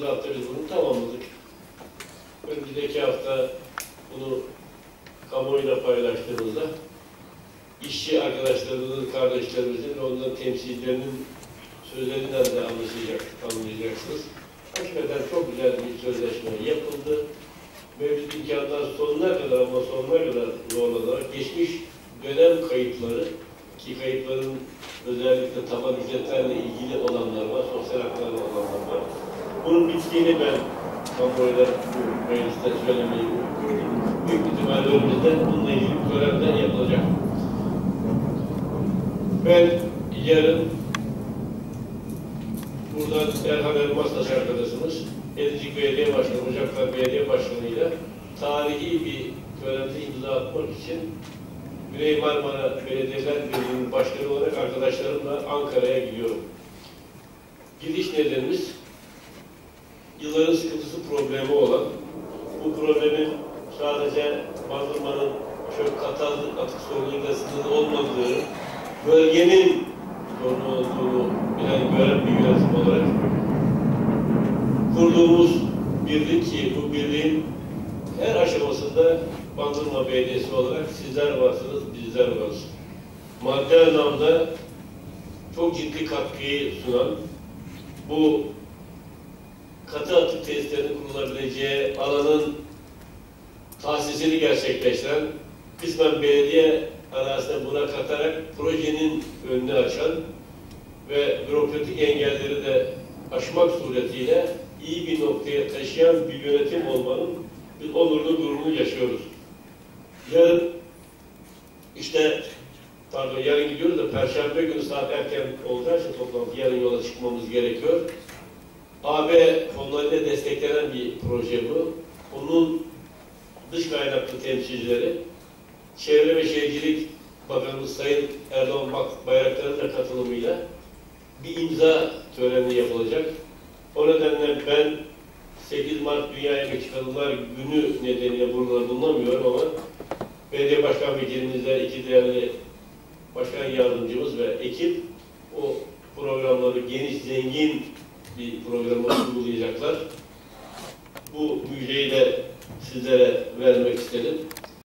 bunu tamamladık. Önümüzdeki hafta bunu kamuoyuyla paylaştığımızda işçi arkadaşlarımızın, kardeşlerimizin ve onların temsilcilerinin sözlerinden de anlaşacak, anlayacaksınız. Hakikaten çok güzel bir sözleşme yapıldı. Mevcut imkanlar sonuna kadar ama sonuna kadar zorlanarak geçmiş dönem kayıpları ki kayıpların özellikle taban ücretlerle ilgili olanlar var, sosyal haklarla olanlar var. Bunun bittiğini ben kamuoyuna mecliste söylemeyi. Büyük ihtimalle önümüzde bununla ilgili bir törenler yapılacak. Ben yarın buradan Erhan Elmastaş arkadaşımız, Edicik Belediye Başkanı, Ocaklar Belediye Başkanı ile tarihi bir törende imza atmak için Güney Marmara Belediyeler Birliği'nin başkanı olarak arkadaşlarımla Ankara'ya gidiyorum. Gidiş nedenimiz yılların sıkıntısı problemi olan bu problemin sadece Bandırma'nın çöp katal atık sorunuyla sınırlı olmadığı, bölgenin sorunu olduğunu bilen gören bir yönetim olarak kurduğumuz birlik ki bu birliğin her aşamasında Bandırma Belediyesi olarak sizler varsınız, bizler varız. Maddi anlamda çok ciddi katkıyı sunan bu katı atık tesislerinin kurulabileceği alanın tahsisini gerçekleştiren, kısmen belediye arazisine buna katarak projenin önünü açan ve bürokratik engelleri de aşmak suretiyle iyi bir noktaya taşıyan bir yönetim olmanın biz onurlu gururunu yaşıyoruz. Yarın işte pardon yarın gidiyoruz da Perşembe günü saat erken olacağı için toplantı yarın yola çıkmamız gerekiyor. AB fonlarıyla desteklenen bir proje bu. Onun dış kaynaklı temsilcileri, Çevre ve Şehircilik Bakanımız Sayın Erdoğan Bayraktar'ın da katılımıyla bir imza töreni yapılacak. O nedenle ben 8 Mart Dünya Emekçi Kadınlar Günü nedeniyle burada bulunamıyorum ama belediye başkan vekilimizle iki değerli başkan yardımcımız ve ekip o programları geniş, zengin bir programı uygulayacaklar. Bu müjdeyi de sizlere vermek istedim.